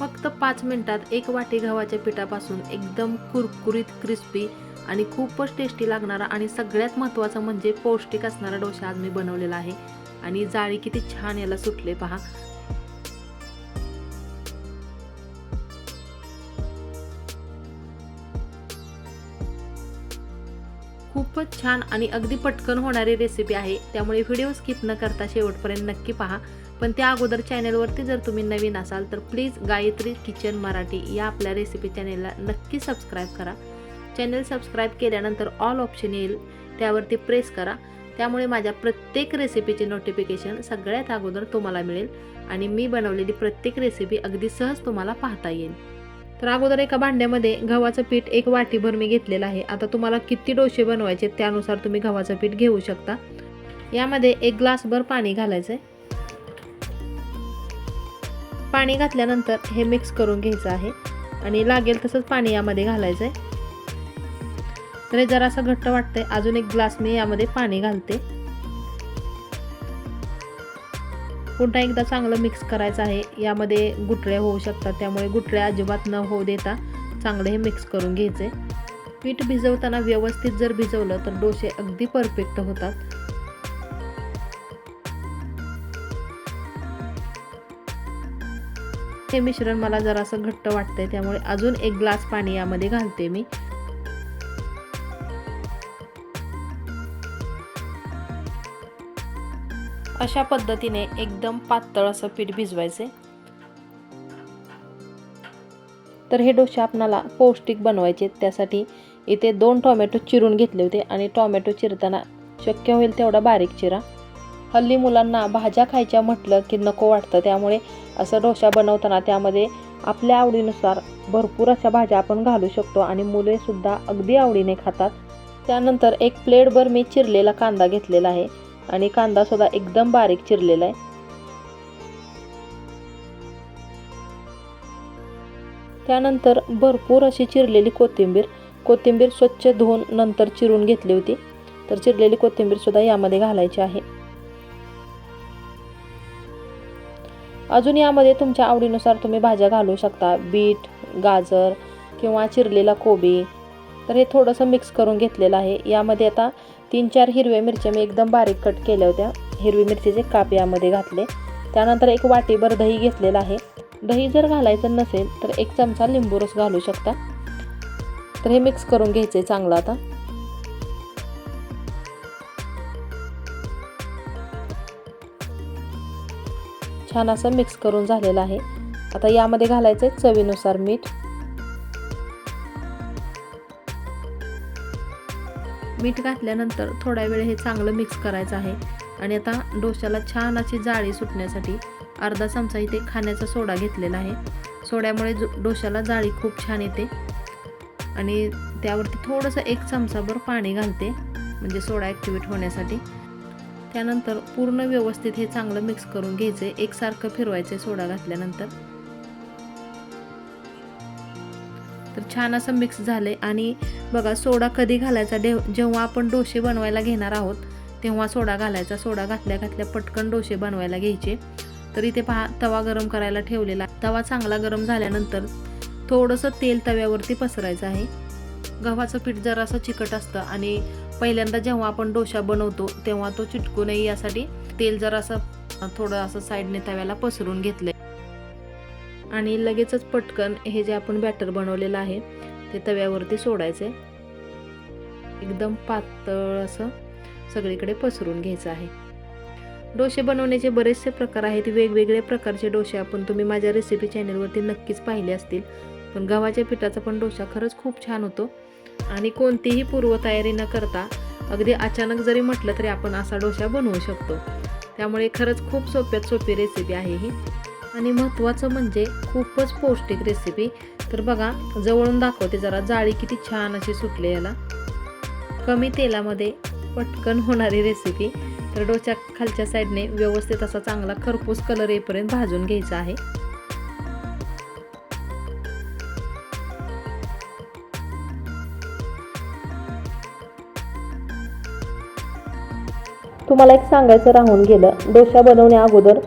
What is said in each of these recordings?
फक्त पाच मिनिटात एक वाटी गव्हाच्या पिठापासून एकदम कुरकुरीत क्रिस्पी आणि खूपच टेस्टी लागणारा आणि सगळ्यात महत्त्वाचा म्हणजे पौष्टिक असणारा डोसा आज मी बनवलेला आहे. आणि जाळी किती छान याला सुटले पहा. खूपच छान आणि अगदी पटकन होणारी रेसिपी आहे. त्यामुळे व्हिडिओ स्किप न करता शेवटपर्यंत नक्की पहा. पण त्या अगोदर चॅनलवरती जर तुम्ही नवीन असाल तर प्लीज गायत्री किचन मराठी या आपल्या रेसिपी चॅनेलला नक्की सबस्क्राईब करा. चॅनल सबस्क्राईब केल्यानंतर ऑल ऑप्शन येईल त्यावरती प्रेस करा. त्यामुळे माझ्या प्रत्येक रेसिपीचे नोटिफिकेशन सगळ्यात अगोदर तुम्हाला मिळेल आणि मी बनवलेली प्रत्येक रेसिपी अगदी सहज तुम्हाला पाहता येईल. तर अगोदर एका भांड्यामध्ये गव्हाचं पीठ एक वाटीभर मी घेतलेलं आहे. आता तुम्हाला किती डोसे बनवायचे त्यानुसार तुम्ही गव्हाचं पीठ घेऊ शकता. यामध्ये एक ग्लासभर पाणी घालायचं आहे पाणी घातल्यानंतर हे मिक्स करून घ्यायचं आहे. आणि लागेल तसंच पाणी यामध्ये घालायचं आहे तर हे जरासं घट्ट वाटतंय. अजून एक ग्लास मी यामध्ये पाणी घालते. पुन्हा एकदा चांगलं मिक्स करायचं आहे. यामध्ये गुठळ्या होऊ शकतात. त्यामुळे गुठळ्या अजिबात न होऊ देता चांगलं हे मिक्स करून घ्यायचे पीठ भिजवताना व्यवस्थित जर भिजवलं तर डोसे अगदी परफेक्ट होतात. हे मिश्रण मला जरासं घट्ट वाटतंय त्यामुळे अजून एक ग्लास पाणी यामध्ये घालते मी. अशा पद्धतीने एकदम पातळ असं पीठ भिजवायचे. तर हे डोसे आपणाला पौष्टिक बनवायचे त्यासाठी इथे दोन टोमॅटो चिरून घेतले होते आणि टोमॅटो चिरताना शक्य होईल तेवढा बारीक चिरा. हल्ली मुलांना भाज्या खायच्या म्हटलं की नको वाटतं. त्यामुळे असं डोसा बनवताना त्यामध्ये आपल्या आवडीनुसार भरपूर अशा भाज्या आपण घालू शकतो आणि मुलेसुद्धा अगदी आवडीने खातात. त्यानंतर एक प्लेटभर मी चिरलेला कांदा घेतलेला आहे आणि कांदा सुद्धा एकदम बारीक चिरलेला आहे. त्यानंतर भरपूर अशी चिरलेली कोथिंबीर कोथिंबीर स्वच्छ धुवून नंतर चिरून घेतली होती. तर चिरलेली कोथिंबीर सुद्धा यामध्ये घालायची आहे. अजून यामध्ये तुमच्या आवडीनुसार तुम्ही भाज्या घालू शकता. बीट गाजर किंवा चिरलेला कोबी. तर हे थोडंसं मिक्स करून घेतलेलं आहे. यामध्ये आता तीन चार हिरव्या मिरच्या मी एकदम बारीक कट केल्या होत्या. हिरवी मिरचीचे काप यामध्ये घातले. त्यानंतर एक वाटीभर दही घेतलेलं आहे. दही जर घालायचं नसेल तर एक चमचा लिंबू रस घालू शकता. तर हे मिक्स करून घ्यायचं आहे चांगलं आता. छान असं मिक्स करून झालेलं आहे. आता यामध्ये घालायचं आहे चवीनुसार मीठ. मीठ घातल्यानंतर थोडा वेळ हे चांगलं मिक्स करायचं आहे. आणि आता डोश्याला छान अशी जाळी सुटण्यासाठी अर्धा चमचा इथे खाण्याचा सोडा घेतलेला आहे. सोड्यामुळे जो डोश्याला जाळी खूप छान येते. आणि त्यावरती थोडंसं एक चमचाभर पाणी घालते. म्हणजे सोडा ॲक्टिवेट होण्यासाठी. त्यानंतर पूर्ण व्यवस्थित हे चांगलं मिक्स करून घ्यायचे. एकसारखं फिरवायचे सोडा घातल्यानंतर. तर छान असं मिक्स झालं आणि बघा सोडा कधी घालायचा? डे जेव्हा आपण डोसे बनवायला घेणार आहोत तेव्हा सोडा घालायचा. सोडा घातल्या घातल्या पटकन डोसे बनवायला घ्यायचे. तर इथे पहा तवा गरम करायला ठेवलेला तवा चांगला गरम झाल्यानंतर थोडंसं तेल तव्यावरती पसरायचं आहे. गव्हाचं पीठ जरासं चिकट असतं आणि पहिल्यांदा जेव्हा आपण डोसा बनवतो तेव्हा तो चिटकू नये यासाठी तेल जरा असं थोडं असं साईडने तव्याला पसरून घेतलंय. आणि लगेचच पटकन हे जे आपण बॅटर बनवलेलं आहे ते तव्यावरती सोडायचे एकदम पातळ असं सगळीकडे पसरून घ्यायचं आहे. डोसे बनवण्याचे बरेचसे प्रकार आहेत. वेगवेगळे प्रकारचे डोसे आपण तुम्ही माझ्या रेसिपी चॅनलवरती नक्कीच पाहिले असतील. पण गव्हाच्या पिठाचा पण डोसा खरंच खूप छान होतो. आणि कोणतीही पूर्वतयारी न करता अगदी अचानक जरी म्हटलं तरी आपण असा डोसा बनवू शकतो. त्यामुळे खरंच खूप सोप्यात सोपी रेसिपी आहे ही. आणि महत्त्वाचं म्हणजे खूपच पौष्टिक रेसिपी तर बघा जवळून दाखवते जरा जाळी किती छान अशी सुटली याला. कमी तेलामध्ये पटकन होणारी रेसिपी तर डोच्या खालच्या साईडने व्यवस्थित असा चांगला खरपूस कलर येईपर्यंत भाजून घ्यायचा आहे. तुम्हाला एक सांगायचं राहून गेलं. डोसा बनवण्या अगोदर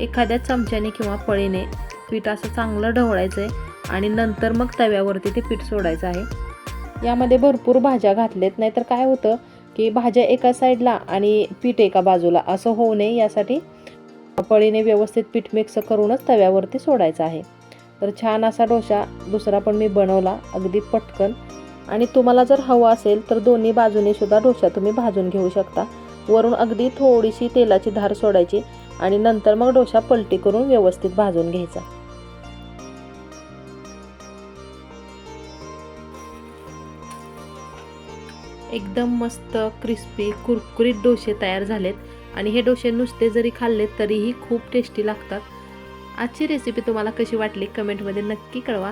एखाद्या चमच्याने किंवा पळीने पीठ असं चांगलं ढवळायचं आहे आणि नंतर मग तव्यावरती ते पीठ सोडायचं आहे. यामध्ये भरपूर भाज्या घातलेत. नाहीतर काय होतं की भाज्या एका साईडला आणि पीठ एका बाजूला असं होऊ नये. यासाठी पळीने व्यवस्थित पीठ मिक्स करूनच तव्यावरती सोडायचं आहे. तर छान असा डोसा दुसरा पण मी बनवला. अगदी पटकन. आणि तुम्हाला जर हवं असेल तर दोन्ही बाजूने सुद्धा डोसा तुम्ही भाजून घेऊ शकता. वरून अगदी थोडीशी तेलाची धार सोडायची आणि नंतर मग डोसा पलटी करून व्यवस्थित भाजून घ्यायचा. एकदम मस्त क्रिस्पी कुरकुरीत डोसे तयार झालेत आणि हे डोसे नुसते जरी खाल्ले तरीही खूप टेस्टी लागतात. आजची रेसिपी तुम्हाला कशी वाटली? कमेंटमध्ये नक्की कळवा.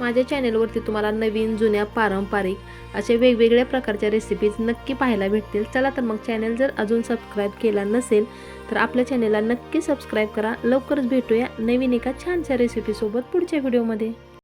माझ्या चॅनेलवरती तुम्हाला नवीन जुन्या पारंपरिक असे वेगवेगळ्या प्रकारच्या रेसिपीज नक्की पाहायला भेटतील. चला तर मग चॅनल जर अजून सबस्क्राईब केला नसेल तर आपल्या चॅनेलला नक्की सबस्क्राईब करा. लवकरच भेटूया नवीन एका छानशा रेसिपीसोबत पुढच्या व्हिडिओमध्ये